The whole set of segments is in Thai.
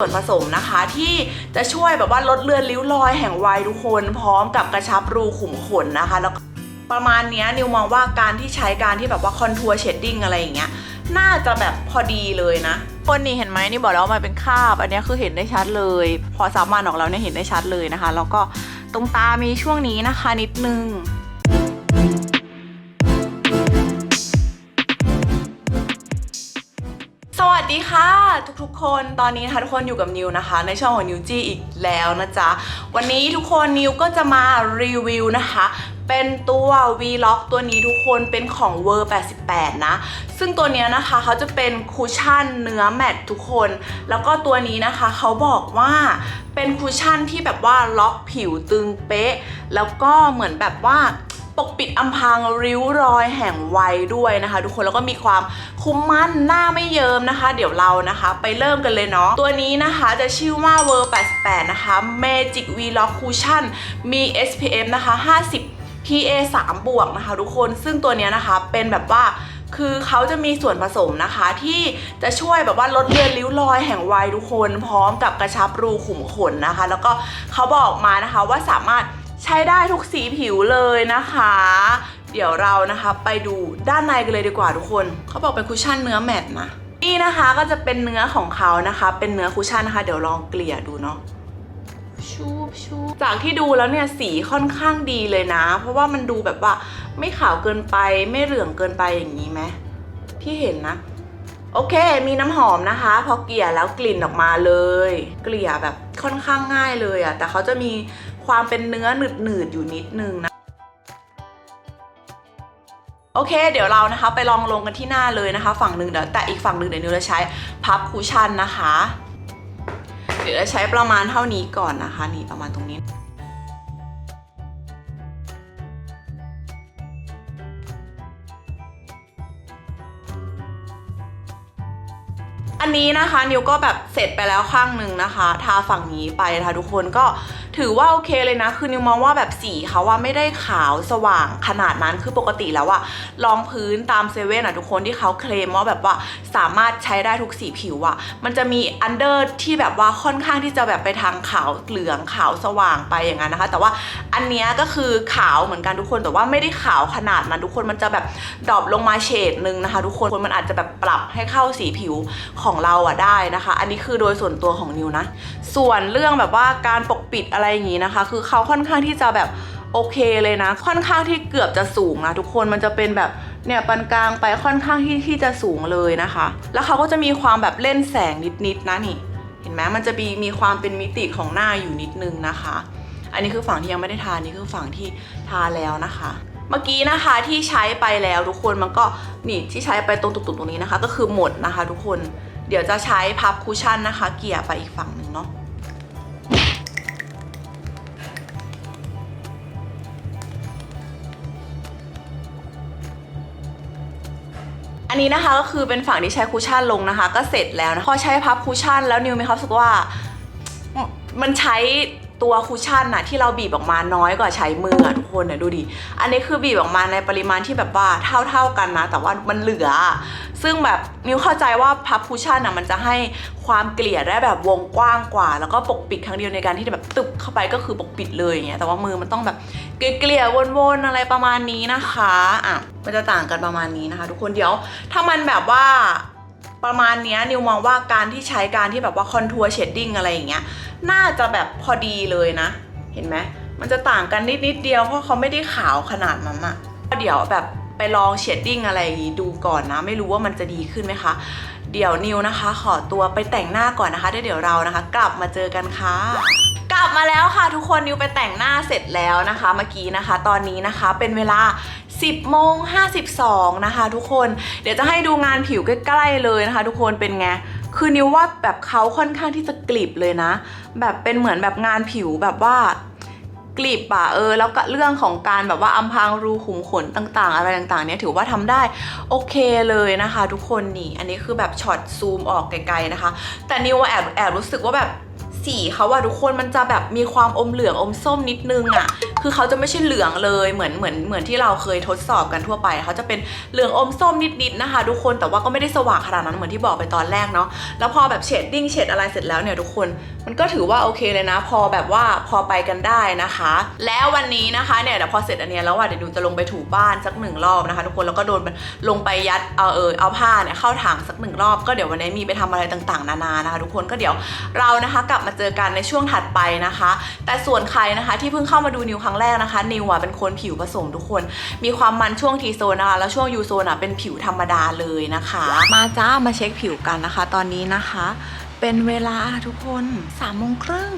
ส่วนผสมนะคะที่จะช่วยแบบว่าลดเลือนริ้วรอยแห่งวัยทุกคนพร้อมกับกระชับรูขุมขนนะคะ แล้วประมาณนี้นิวมองว่าการที่ใช้การที่แบบว่าคอนทัวร์เชดดิ้งอะไรอย่างเงี้ยน่าจะแบบพอดีเลยนะคนนี้เห็นไหมนี่บอกแล้วว่ามันเป็นคาบ อันนี้คือเห็นได้ชัดเลย พอสามันออกแล้วเนี่ยเห็นได้ชัดเลยนะคะ แล้วก็ตรงตามีช่วงนี้นะคะนิดนึง ดีค่ะทุกๆ คนตอนนี้นะคะทุกคนอยู่กับนิวนะคะ ในช่องของนิวจี้อีกแล้วนะจ๊ะ วันนี้ทุกคนนิวก็จะมารีวิวนะคะ เป็นตัว Vlog ตัวนี้ทุกคนเป็นของ w o r 88 นะ ซึ่งตัวเนี้ยนะคะเขาจะเป็นคุชชั่นเนื้อแมตต์ทุกคน แล้วก็ตัวนี้นะคะเขาบอกว่าเป็นคุชชั่นที่แบบว่าล็อกผิวตึงเป๊ะ แล้วก็เหมือนแบบว่า ปกปิดอำพรางริ้วรอยแห่งวัยด้วยนะคะ ทุกคนแล้วก็มีความคุ้มมั่นหน้าไม่เยิ้มนะคะ เดี๋ยวเรานะคะ ไปเริ่มกันเลยเนาะตัวนี้นะคะจะชื่อว่า w o r 88 นะคะ Magic V Lock Cushion มี SPF นะคะ 50 PA 3บวกนะคะทุกคนซึ่งตัวนี้นะคะเป็นแบบว่าคือเขาจะมีส่วนผสมนะคะ ที่จะช่วยแบบว่าลดเลือนริ้วรอยแห่งวัยทุกคน พร้อมกับกระชับรูขุมขนนะคะ แล้วก็เขาบอกมานะคะว่าสามารถ ใช้ได้ทุกสีผิวเลยนะคะ เดี๋ยวเรานะคะไปดูด้านในกันเลยดีกว่าทุกคน เขาบอกเป็นคุชชั่นเนื้อแมตต์นะ นี่นะคะก็จะเป็นเนื้อของเขานะคะ เป็นเนื้อคุชชั่นนะคะ เดี๋ยวลองเกลี่ยดูเนาะชูบชูบจากที่ดูแล้วเนี่ยสีค่อนข้างดีเลยนะ เพราะว่ามันดูแบบว่าไม่ขาวเกินไปไม่เหลืองเกินไปอย่างนี้ไหมที่เห็นนะ โอเค มีน้ำหอมนะคะ พอเกลี่ยแล้วกลิ่นออกมาเลย เกลี่ยแบบค่อนข้างง่ายเลยอะแต่เขาจะมี ความเป็นเนื้อหนืดๆอยู่นิดนึงนะโอเค เดี๋ยวเรานะคะไปลองลงกันที่หน้าเลยนะคะ ฝั่งหนึ่งเดี๋ยวแต่อีกฝั่งหนึ่งเดี๋ยวนิวจะใช้พับคูชั่นนะคะ เดี๋ยวจะใช้ประมาณเท่านี้ก่อนนะคะ นี่ประมาณตรงนี้ อันนี้นะคะนิวก็แบบเสร็จไปแล้วข้างหนึ่งนะคะ ทาฝั่งนี้ไปนะคะทุกคนก็ ถือว่าโอเคเลยนะ คือนิวมองว่าแบบสีเขาว่าไม่ได้ขาวสว่างขนาดนั้นคือปกติแล้วอะรองพื้นตามเซเว่นอะทุกคนที่เขาเคลมว่าแบบว่าสามารถใช้ได้ทุกสีผิวอะมันจะมีอันเดอร์ที่แบบว่าค่อนข้างที่จะแบบไปทางขาวเหลืองขาวสว่างไปอย่างนั้นนะคะ แต่ว่าอันเนี้ยก็คือขาวเหมือนกันทุกคนแต่ว่าไม่ได้ขาวขนาดนั้นทุกคนมันจะแบบดรอปลงมาเฉดนึงนะคะ ทุกคนมันอาจจะแบบปรับให้เข้าสีผิวของเราอะได้นะคะ อันนี้คือโดยส่วนตัวของนิวนะส่วนเรื่องแบบว่าการปกปิดอะไรอย่างนี้นะคะ คือเขาค่อนข้างที่จะแบบโอเคเลยนะ ค่อนข้างที่เกือบจะสูงนะทุกคนมันจะเป็นแบบเนี่ยปานกลางไปค่อนข้างที่ที่จะสูงเลยนะคะ แล้วเขาก็จะมีความแบบเล่นแสงนิดๆนะนี่ เห็นไหมมันจะมีมีความเป็นมิติของหน้าอยู่นิดนึงนะคะ อันนี้คือฝั่งที่ยังไม่ได้ทานี่คือฝั่งที่ทาแล้วนะคะเมื่อกี้นะคะที่ใช้ไปแล้วทุกคนมันก็นี่ที่ใช้ไปตรงตุกๆตรงนี้นะคะ ก็คือหมดนะคะ ทุกคนเดี๋ยวจะใช้พับคุชชั่นนะคะ เกี่ยไปอีกฝั่งหนึ่งเนาะ อันนี้นะคะก็คือเป็นฝั่งที่ใช้คุชชั่นลงนะคะ ก็เสร็จแล้วนะพอใช้พับคุชชั่นแล้วนิวมีความรู้สึกว่ามันใช้ ตัวคุชชั่นน่ะที่เราบีบออกมาน้อยกว่าใช้มืออะทุกคนเนี่ยดูดิ อันนี้คือบีบออกมาในปริมาณที่แบบว่าเท่าๆกันนะ แต่ว่ามันเหลือ ซึ่งแบบนิวเข้าใจว่าพับคุชชั่นอะมันจะให้ความเกลี่ยได้แบบวงกว้างกว่า แล้วก็ปกปิดครั้งเดียวในการที่จะแบบตึบเข้าไปก็คือปกปิดเลยอย่างเงี้ยแต่ว่ามือมันต้องแบบเกลี่ยวนๆอะไรประมาณนี้นะคะอะมันจะต่างกันประมาณนี้นะคะ ทุกคนเดี๋ยวถ้ามันแบบว่า ประมาณนี้นิวมองว่าการที่ใช้การที่แบบว่าคอนทัวร์เชดดิ้งอะไรอย่างเงี้ยน่าจะแบบพอดีเลยนะ เห็นไหมมันจะต่างกันนิดนิดเดียวเพราะเขาไม่ได้ขาวขนาดนั้นอะก็เดี๋ยวแบบไปลองเชดดิ้งอะไรอย่างงี้ดูก่อนนะ ไม่รู้ว่ามันจะดีขึ้นไหมคะ เดี๋ยวนิวนะคะ ขอตัวไปแต่งหน้าก่อนนะคะเดี๋ยวเดี๋ยวเรานะคะ กลับมาเจอกันค่ะกลับมาแล้วค่ะทุกคนนิวไปแต่งหน้าเสร็จแล้วนะคะ เมื่อกี้นะคะ ตอนนี้นะคะเป็นเวลา 10โมง52 นะคะ ทุกคน เดี๋ยวจะให้ดูงานผิวใกล้ๆเลยนะคะ ทุกคนเป็นไง คือนิวว่าแบบเขาค่อนข้างที่จะกลิบเลยนะ แบบเป็นเหมือนแบบงานผิวแบบว่ากลิบอะเออแล้วก็เรื่องของการแบบว่าอำพรางรูขุมขนต่างๆ อะไรต่างๆเนี่ยถือว่าทำได้โอเคเลยนะคะ ทุกคนนี่ อันนี้คือแบบช็อตซูมออกไกลๆนะคะ แต่นิวว่าแอบแอบรู้สึกว่าแบบสีเขาอะทุกคนมันจะแบบมีความอมเหลืองอมส้มนิดนึงอะ คือเขาจะไม่ใช่เหลืองเลยเหมือนเหมือนเหมือนที่เราเคยทดสอบกันทั่วไปเขาจะเป็นเหลืองอมส้มนิดๆนะคะทุกคนแต่ว่าก็ไม่ได้สว่างขนาดนั้นเหมือนที่บอกไปตอนแรกเนาะแล้วพอแบบเฉดดิ้งเฉดอะไรเสร็จแล้วเนี่ยทุกคนมันก็ถือว่าโอเคเลยนะ พอแบบว่าพอไปกันได้นะคะ แล้ววันนี้นะคะเนี่ยเดี๋ยวพอเสร็จอันเนี้ยแล้วว่าเดี๋ยวหนูจะลงไปถูบ้านสักหนึ่งรอบนะคะ ทุกคนแล้วก็โดนลงไปยัดเอาเออเอาผ้าเนี่ยเข้าถังสักหนึ่งรอบก็เดี๋ยววันนี้มีไปทำอะไรต่างๆ นานานะคะทุกคนก็เดี๋ยวเรานะคะกลับมาเจอกันในช่วงถัดไปนะคะ แต่ส่วนใครนะคะที่เพิ่งเข้ามาดูนิวครั้งแรกนะคะนิวอะเป็นคนผิวผสมทุกคน มีความมันช่วงทีโซนนะคะแล้วช่วงยูโซนอะเป็นผิวธรรมดาเลยนะคะ มาจ้ามาเช็คผิวกันนะคะ ตอนนี้นะคะ เป็นเวลาทุกคน3ามโมงครึ่ง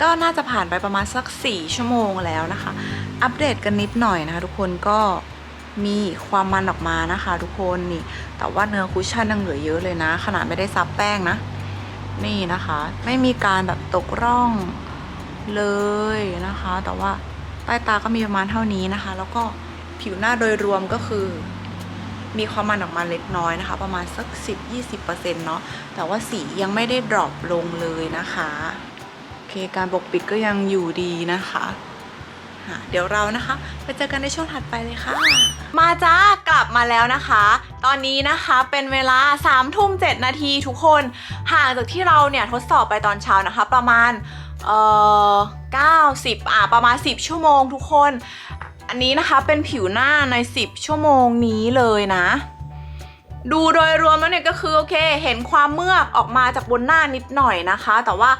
ก็น่าจะผ่านไปประมาณสัก 4 ชั่วโมงแล้วนะคะ อัปเดตกันนิดหน่อยนะคะทุกคนก็มีความมันออกมานะคะทุกคนนี่ แต่ว่าเนื้อคุชชั่นยังเหลือเยอะเลยนะ ขนาดไม่ได้ซับแป้งนะ นี่นะคะ ไม่มีการแบบตกร่อง เลยนะคะ แต่ว่าใต้ตาก็มีประมาณเท่านี้นะคะ แล้วก็ผิวหน้าโดยรวมก็คือ มีความมันออกมาเล็กน้อยนะคะ ประมาณสัก 10-20%เนาะแต่ว่าสียังไม่ได้ดรอปลงเลยนะคะโอเคการปกปิดก็ยังอยู่ดีนะคะอะเดี๋ยวเรานะคะไปเจอกันในช่วงถัดไปเลยค่ะ มาจ้ากลับมาแล้วนะคะ ตอนนี้นะคะเป็นเวลา3ามทุ่มเนาทีทุกคน ห่างจากที่เราเนี่ยทดสอบไปตอนเช้านะคะ ประมาณ เอ่อ90อะประมาณ 10 ชั่วโมงทุกคน อันนี้นะคะเป็นผิวหน้าใน 10 ชั่วโมงนี้เลยนะ ดูโดยรวมแล้วเนี่ยก็คือโอเค เห็นความเมือกออกมาจากบนหน้านิดหน่อยนะคะ แต่ว่า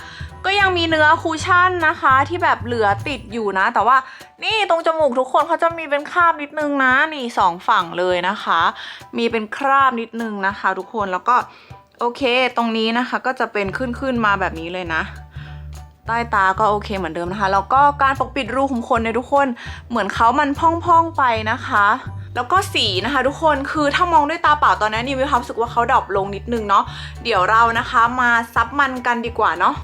ก็ยังมีเนื้อคูชั่นนะคะ ที่แบบเหลือติดอยู่นะ แต่ว่านี่ตรงจมูกทุกคนเขาจะมีเป็นคราบนิดนึงนะ นี่สองฝั่งเลยนะคะ มีเป็นคราบนิดนึงนะคะ ทุกคนแล้วก็โอเค ตรงนี้นะคะก็จะเป็นขึ้นขึ้นมาแบบนี้เลยนะ ใต้ตาก็โอเคเหมือนเดิมนะคะ แล้วก็การปกปิดรูขุมขนเนี่ยทุกคน เหมือนเขามันพองๆไปนะคะ แล้วก็สีนะคะทุกคน คือถ้ามองด้วยตาเปล่าตอนนี้นี่มีความรู้สึกว่าเขาดรอปลงนิดนึงเนาะ เดี๋ยวเรานะคะมาซับมันกันดีกว่าเนาะ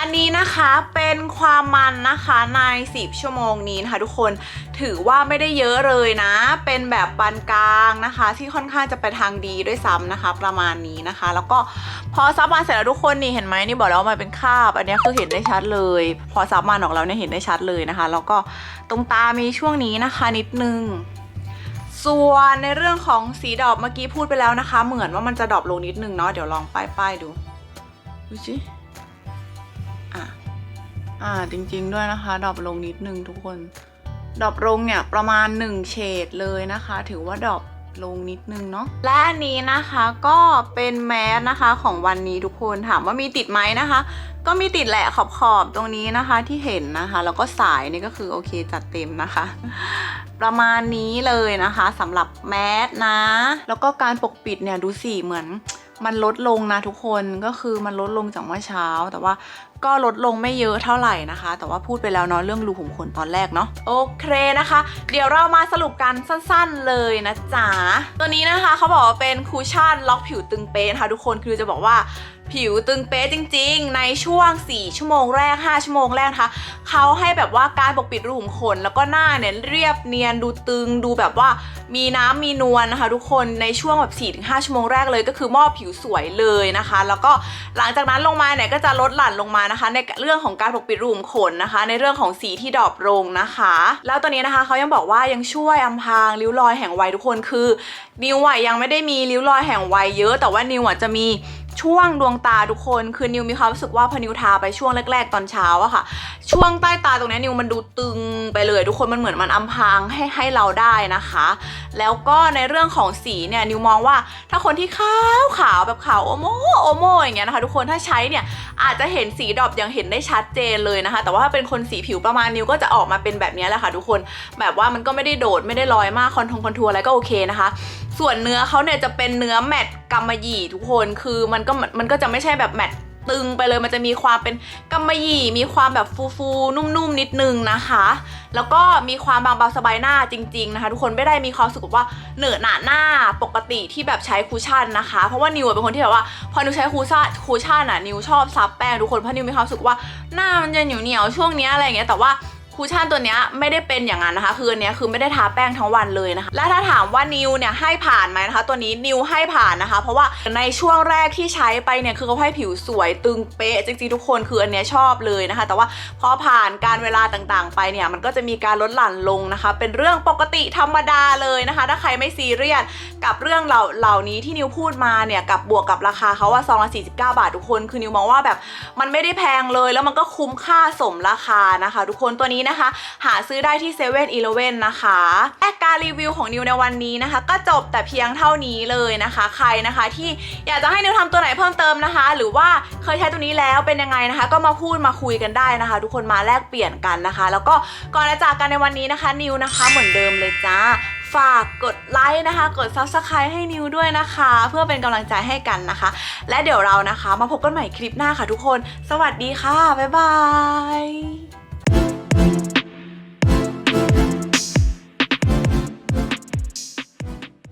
อันนี้นะคะเป็นความมันนะคะใน 10 ชั่วโมงนี้นะคะทุกคน ถือว่าไม่ได้เยอะเลยนะ เป็นแบบปานกลางนะคะ ที่ค่อนข้างจะไปทางดีด้วยซ้ำนะคะ ประมาณนี้นะคะ แล้วก็พอซับมันเสร็จแล้วทุกคนนี่เห็นไหมนี่บอกแล้วว่ามันเป็นคาบ อันนี้คือเห็นได้ชัดเลย พอซับมันออกแล้วเนี่ยเห็นได้ชัดเลยนะคะ แล้วก็ตรงตามีช่วงนี้นะคะนิดนึงส่วนในเรื่องของสีดอกเมื่อกี้พูดไปแล้วนะคะ เหมือนว่ามันจะดอปลงนิดนึงเนาะเดี๋ยวลองป้ายป้ายๆดูดูสิอะอ่าจริง ๆ ด้วยนะคะดอปลงนิดนึงทุกคน ดรอปลงเนี่ยประมาณ 1 เฉดเลยนะคะ ถือว่าดรอปลงนิดนึงเนาะและอันนี้นะคะก็เป็นแมสนะคะของวันนี้ทุกคนถามว่ามีติดไหมนะคะ ก็มีติดแหละขอบๆตรงนี้นะคะที่เห็นนะคะแล้วก็สายนี่ก็คือโอเคจัดเต็มนะคะ ประมาณนี้เลยนะคะสำหรับแมสนะ แล้วก็การปกปิดเนี่ยดูสิเหมือน มันลดลงนะทุกคนก็คือมันลดลงจากเมื่อเช้า แต่ว่าก็ลดลงไม่เยอะเท่าไหร่นะคะ แต่ว่าพูดไปแล้วเนาะเรื่องรูขุมขนตอนแรกเนาะโอเคนะคะ เดี๋ยวเรามาสรุปกันสั้นๆเลยนะจ๊ะตัวนี้นะคะเขาบอกว่าเป็นคูชั่นล็อกผิวตึงเป๊ะนะคะทุกคนคือจะบอกว่า ผิวตึงเป๊ะจริง ๆ ในช่วง 4 ชั่วโมงแรก 5 ชั่วโมงแรกนะคะเขาให้แบบว่าการปกปิดรูขุมขน แล้วก็หน้าเนี่ยเรียบเนียนดูตึงดูแบบว่ามีน้ำมีนวลนะคะ ทุกคนในช่วงแบบ4-5 ชั่วโมงแรกเลยก็คือมอบผิวสวยเลยนะคะ แล้วก็หลังจากนั้นลงมาเนี่ยก็จะลดหลั่นลงมานะคะ ในเรื่องของการปกปิดรูขุมขนนะคะ ในเรื่องของสีที่ดรอปลงนะคะ แล้วตัวนี้นะคะเขายังบอกว่ายังช่วยอำพรางริ้วรอยแห่งวัยทุกคนคือนิวอะยังไม่ได้มีริ้วรอยแห่งวัยเยอะ แต่ว่านิวอะจะมี ช่วงดวงตาทุกคนคือนิวมีความรู้สึกว่าพอนิวทาไปช่วงแรก ๆ ตอนเช้าอะค่ะ ช่วงใต้ตาตรงนี้นิวมันดูตึงไปเลย ทุกคนมันเหมือนมันอำพางให้ให้เราได้นะคะ แล้วก็ในเรื่องของสีเนี่ยนิวมองว่าถ้าคนที่ขาวขาวแบบขาวโอโมโอโมอย่างเงี้ยนะคะ ทุกคนถ้าใช้เนี่ยอาจจะเห็นสีดรอปยังเห็นได้ชัดเจนเลยนะคะ แต่ว่าถ้าเป็นคนสีผิวประมาณนิวก็จะออกมาเป็นแบบนี้แหละค่ะ ทุกคนแบบว่ามันก็ไม่ได้โดดไม่ได้ลอยมากคอนทงคอนทัวร์อะไรก็โอเคนะคะ ส่วนเนื้อเขาเนี่ยจะเป็นเนื้อแมตต์กำมะหยี่ทุกคนคือมันก็มันก็จะไม่ใช่แบบแมตต์ตึงไปเลยมันจะมีความเป็นกำมะหยี่มีความแบบฟูๆนุ่มๆนิดนึงนะคะ แล้วก็มีความบางเบาสบายหน้าจริง ๆนะคะ ทุกคนไม่ได้มีความรู้สึกว่าเหนอะหนาหน้าปกติที่แบบใช้คูชั่นนะคะ เพราะว่านิวเป็นคนที่แบบว่าพอนิวใช้คูชั่นคูชั่นอะนิวชอบซับแป้งทุกคนเพราะนิวมีความรู้สึกว่าหน้ามันจะเหนียวเหนียวช่วงนี้อะไรอย่างเงี้ยแต่ว่า คูชั่นตัวเนี้ยไม่ได้เป็นอย่างนั้นนะคะ คืออันเนี้ยคือไม่ได้ทาแป้งทั้งวันเลยนะคะ และถ้าถามว่านิวเนี่ยให้ผ่านไหมนะคะ ตัวนี้นิวให้ผ่านนะคะ เพราะว่าในช่วงแรกที่ใช้ไปเนี่ยคือเขาให้ผิวสวยตึงเป๊ะจริงๆทุกคนคืออันเนี้ยชอบเลยนะคะ แต่ว่าพอผ่านการเวลาต่างๆ ไปเนี่ยมันก็จะมีการลดหลั่นลงนะคะ เป็นเรื่องปกติธรรมดาเลยนะคะ ถ้าใครไม่ซีเรียสกับเรื่องเหล่าเหล่านี้ที่นิวพูดมาเนี่ยกับบวกกับราคาเขาว่าซองละ49 บาททุกคน คือนิวมองว่าแบบมันไม่ได้แพงเลย แล้วมันก็คุ้มค่าสมราคานะคะ ทุกคนตัวนี้นะคะ หาซื้อได้ที่7 e เ e ่ e อนะคะและการรีวิวของนิวในวันนี้นะคะ ก็จบแต่เพียงเท่านี้เลยนะคะ ใครนะคะที่อยากจะให้นิวทำตัวไหนเพิ่มเติมนะคะ หรือว่าเคยใช้ตัวนี้แล้วเป็นยังไงนะคะ ก็มาพูดมาคุยกันได้นะคะ ทุกคนมาแลกเปลี่ยนกันนะคะ แล้วก็ก่อนจะจากกันในวันนี้นะคะนิวนะคะเหมือนเดิมเลยจ้าฝากกดไลค์นะคะ กด subscribe ให้นิวด้วยนะคะ เพื่อเป็นกำลังใจให้กันนะคะ และเดี๋ยวเรานะคะ มาพบกันใหม่คลิปหน้าค่ะทุกคน สวัสดีค่ะ บ๊ายบาย